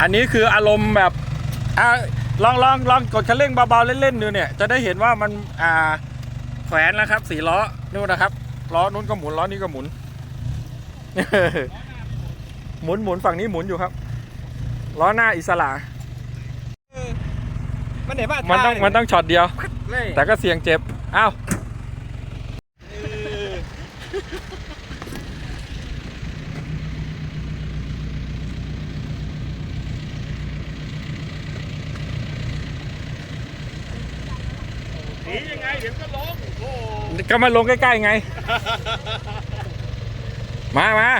อันนี้คืออารมณ์แบบอ่าลองลองลองกดคันเร่งเบาๆเล่นๆดูเนี่ยจะได้เห็นว่ามันอ่าแขวนแล้วครับสี่ล้อนู่นนะครับล้อนู้นก็หมุนล้อนี้ก็หมุน หมุนหมุนฝั่งนี้หมุนอยู่ครับล้อหน้าอิสระมันไหนบ้ามันต้องมันต้องช็อตเดียวเลยแต่ก็เสี่ยงเจ็บอ้าว หนียังไงเดี๋ยวก็ล้มโอ้ก็มาลงใกล้ๆไง มามา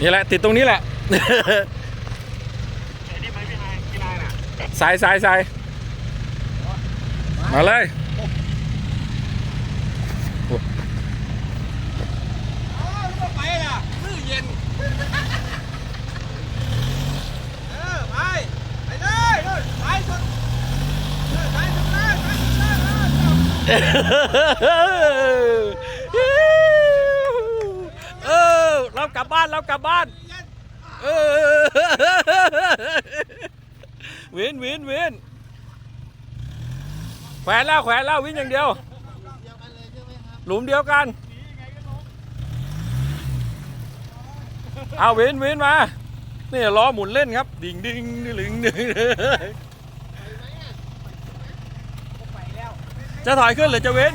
นี่แหละ ติดตรงนี้แหละ ไอ้นี่ไหมพี่นายพี่นายน่ะ สายสายสายมาเลยอ้าวแล้วไปล่ะมื้อเย็นเออไปไปเลยเลยไปสุดเออไปสุดเลยไปสุด เออเออเรากลับบ้านเรากลับบ้านเออวินวินวินแขวนแล้วแขวนแล้ววินอย่างเดียว หลุมเดียวกัน เอาวินวินมา นี่ล้อหมุนเล่นครับ ดิ่งดิ่งดิ่งดิ่ง จะถอยขึ้นหรือจะเว้น